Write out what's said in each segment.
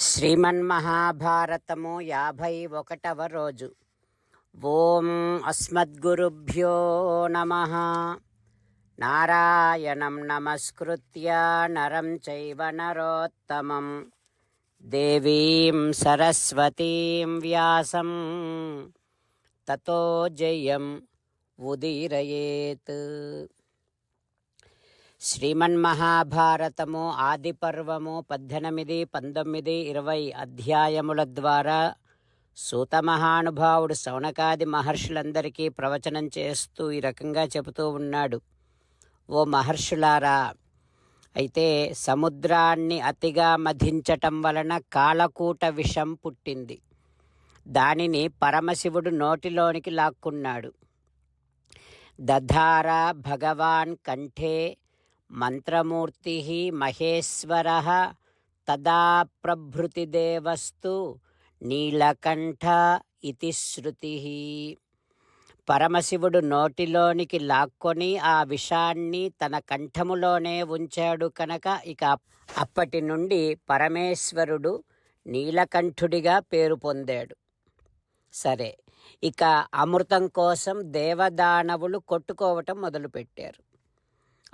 శ్రీమన్మహాభారతము యాభై ఒకటవ రోజు. ఓం అస్మద్గురుభ్యో నమ. నారాయణం నమస్కృత్య నరం చైవ నరోత్తమం. దేవీం సరస్వతీం వ్యాసం. తతో జయం ఉదీరయేత్. శ్రీమన్మహాభారతము ఆది పర్వము పద్దెనిమిది పంతొమ్మిది ఇరవై అధ్యాయముల ద్వారా సూత మహానుభావుడు శౌనకాది మహర్షులందరికీ ప్రవచనం చేస్తూ ఈ రకంగా చెబుతూ ఉన్నాడు. ఓ మహర్షులారా అయితే సముద్రాన్ని అతిగా మధించటం వలన కాలకూట విషం పుట్టింది. దానిని పరమశివుడు నోటిలోనికి లాక్కున్నాడు. దధార భగవాన్ కంఠే మంత్రమూర్తి మహేశ్వర తదా ప్రభృతిదేవస్తు నీలకంఠ ఇతి శృతి. పరమశివుడు నోటిలోనికి లాక్కొని ఆ విషాన్ని తన కంఠములోనే ఉంచాడు కనుక ఇక అప్పటి నుండి పరమేశ్వరుడు నీలకంఠుడిగా పేరు పొందాడు. సరే ఇక అమృతం కోసం దేవదానవులు కొట్టుకోవటం మొదలుపెట్టారు.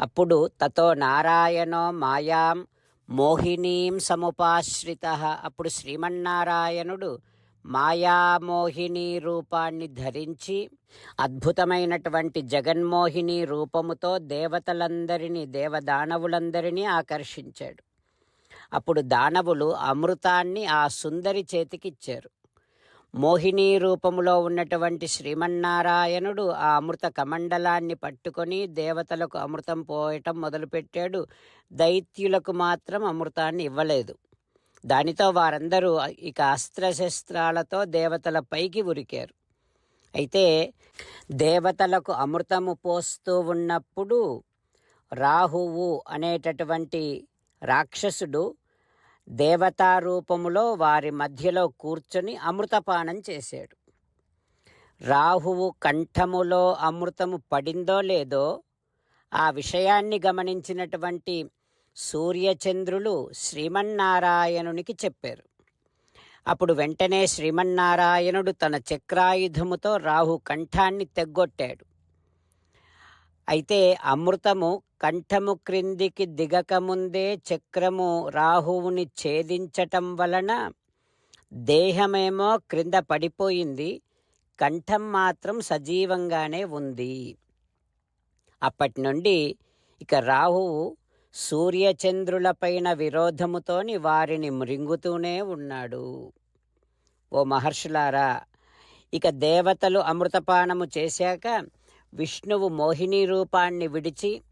అప్పుడు తతో నారాయణో మాయాం మోహినీం సముపాశ్రిత. అప్పుడు శ్రీమన్నారాయణుడు మాయామోహిని రూపాన్ని ధరించి అద్భుతమైనటువంటి జగన్మోహిని రూపముతో దేవతలందరినీ దేవదానవులందరినీ ఆకర్షించాడు. అప్పుడు దానవులు అమృతాన్ని ఆ సుందరి చేతికిచ్చారు. మోహిని రూపములో ఉన్నటువంటి శ్రీమన్నారాయణుడు ఆ అమృత కమండలాన్ని పట్టుకొని దేవతలకు అమృతం పోయటం మొదలుపెట్టాడు. దైత్యులకు మాత్రం అమృతాన్ని ఇవ్వలేదు. దానితో వారందరూ ఇక అస్త్రశస్త్రాలతో దేవతల పైకి ఉరికారు. అయితే దేవతలకు అమృతము పోస్తూ ఉన్నప్పుడు రాహువు అనేటటువంటి రాక్షసుడు దేవతారూపములో వారి మధ్యలో కూర్చొని అమృతపానం చేశాడు. రాహువు కంఠములో అమృతము పడిందో లేదో ఆ విషయాన్ని గమనించినటువంటి సూర్యచంద్రులు శ్రీమన్నారాయణునికి చెప్పారు. అప్పుడు వెంటనే శ్రీమన్నారాయణుడు తన చక్రాయుధముతో రాహు కంఠాన్ని తెగ్గొట్టాడు. అయితే అమృతము కంఠము క్రిందికి దిగకముందే చక్రము రాహువుని ఛేదించటం వలన దేహమేమో క్రింద పడిపోయింది కంఠం మాత్రం సజీవంగానే ఉంది. అప్పటి నుండి ఇక రాహువు సూర్యచంద్రులపైన విరోధముతోని వారిని మృంగుతూనే ఉన్నాడు. ఓ మహర్షులారా ఇక దేవతలు అమృతపానము చేశాక విష్ణువు మోహిని రూపాన్ని విడిచి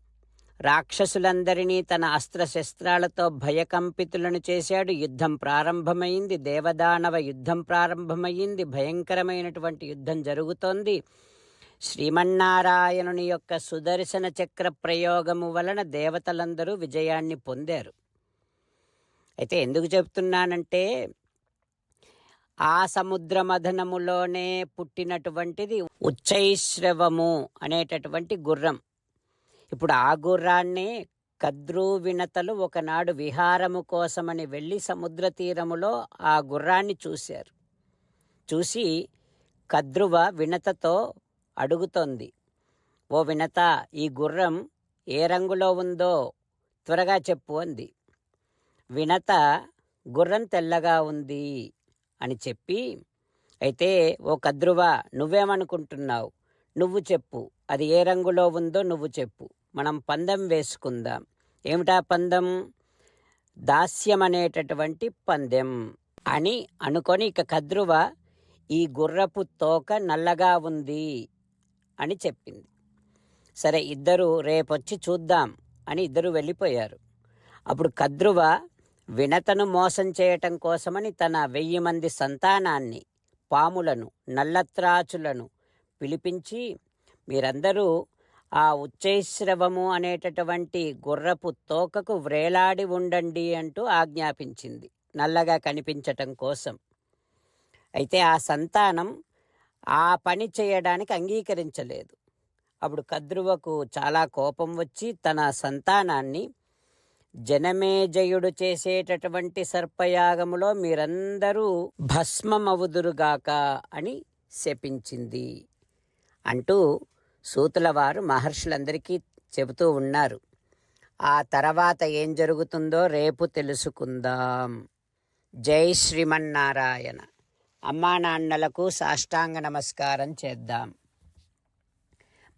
రాక్షసులందరినీ తన అస్త్రశస్త్రాలతో భయకంపితులను చేశాడు. యుద్ధం ప్రారంభమైంది. దేవదానవ యుద్ధం ప్రారంభమైంది. భయంకరమైనటువంటి యుద్ధం జరుగుతోంది. శ్రీమన్నారాయణుని యొక్క సుదర్శన చక్ర ప్రయోగము వలన దేవతలందరూ విజయాన్ని పొందారు. అయితే ఎందుకు చెప్తున్నానంటే ఆ సముద్ర మథనములోనే పుట్టినటువంటిది ఉచ్చైశ్రవము అనేటటువంటి గుర్రం. ఇప్పుడు ఆ గుర్రాన్ని కద్రు వినతలు ఒకనాడు విహారము కోసమని వెళ్ళి సముద్ర తీరములో ఆ గుర్రాన్ని చూశారు. చూసి కద్రువ వినతతో అడుగుతోంది ఓ వినత ఈ గుర్రం ఏ రంగులో ఉందో త్వరగా చెప్పు అంది. వినత గుర్రం తెల్లగా ఉంది. అని చెప్పి అయితే ఓ కద్రువ నువ్వేమనుకుంటున్నావు? నువ్వు చెప్పు. అది ఏ రంగులో ఉందో నువ్వు చెప్పు. మనం పందెం వేసుకుందాం. ఏమిటా పందెం? దాస్యం అనేటటువంటి పందెం. అని అనుకొని ఇక కద్రువ ఈ గుర్రపు తోక నల్లగా ఉంది అని చెప్పింది. సరే ఇద్దరు రేపొచ్చి చూద్దాం అని ఇద్దరు వెళ్ళిపోయారు. అప్పుడు కద్రువ వినతను మోసం చేయటం కోసమని తన వెయ్యి మంది సంతానాన్ని పాములను నల్లత్రాచులను పిలిపించి మీరందరూ ఆ ఉచ్చైశ్రవము అనేటటువంటి గుర్రపు తోకకు వ్రేలాడి ఉండండి అంటూ ఆజ్ఞాపించింది నల్లగా కనిపించటం కోసం. అయితే ఆ సంతానం ఆ పని చేయడానికి అంగీకరించలేదు. అప్పుడు కద్రువకు చాలా కోపం వచ్చి తన సంతానాన్ని జనమేజయుడు చేసేటటువంటి సర్పయాగములో మీరందరూ భస్మమవుదురుగాక అని శపించింది. అంటూ సూతుల వారు మహర్షులందరికీ చెబుతూ ఉన్నారు. ఆ తర్వాత ఏం జరుగుతుందో రేపు తెలుసుకుందాం. జై శ్రీమన్నారాయణ. అమ్మా నాన్నలకు సాష్టాంగ నమస్కారం చేద్దాం.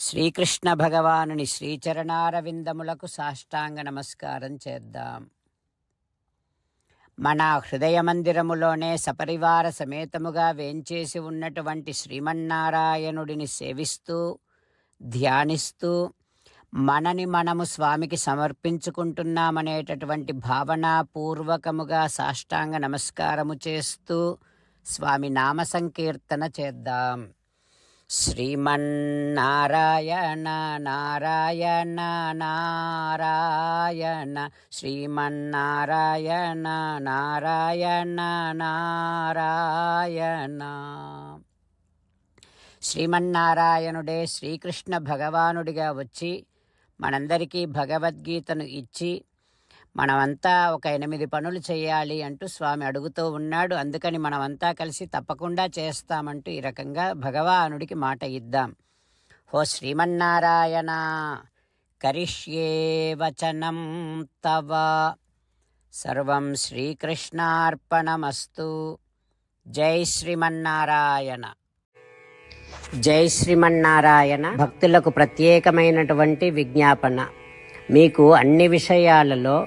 శ్రీకృష్ణ భగవానుని శ్రీచరణారవిందములకు సాష్టాంగ నమస్కారం చేద్దాం. మన హృదయ మందిరములోనే సపరివార సమేతముగా వేంచేసి ఉన్నటువంటి శ్రీమన్నారాయణుడిని సేవిస్తూ ధ్యానిస్తూ మనని మనము స్వామికి సమర్పించుకుంటున్నామనేటటువంటి భావనాపూర్వకముగా సాష్టాంగ నమస్కారము చేస్తూ స్వామి నామ సంకీర్తన చేద్దాం. శ్రీమన్నారాయణ నారాయణ నారాయణ శ్రీమన్నారాయణ నారాయణ నారాయణ శ్రీమన్నారాయణుడే శ్రీకృష్ణ భగవానుడిగా వచ్చి మనందరికీ భగవద్గీతను ఇచ్చి మనమంతా ఒక ఎనిమిది పనులు చేయాలి అంటూ స్వామి అడుగుతూ ఉన్నాడు. అందుకని మనమంతా కలిసి తప్పకుండా చేస్తామంటూ ఈ రకంగా భగవానుడికి మాట ఇద్దాం. హో శ్రీమన్నారాయణ కరిష్యే వచనం తవ. సర్వం శ్రీకృష్ణార్పణమస్తు. జై శ్రీమన్నారాయణ. జై శ్రీమన్నారాయణ. భక్తులకు ప్రత్యేకమైనటువంటి విజ్ఞాపన. మీకు అన్ని విషయాలలో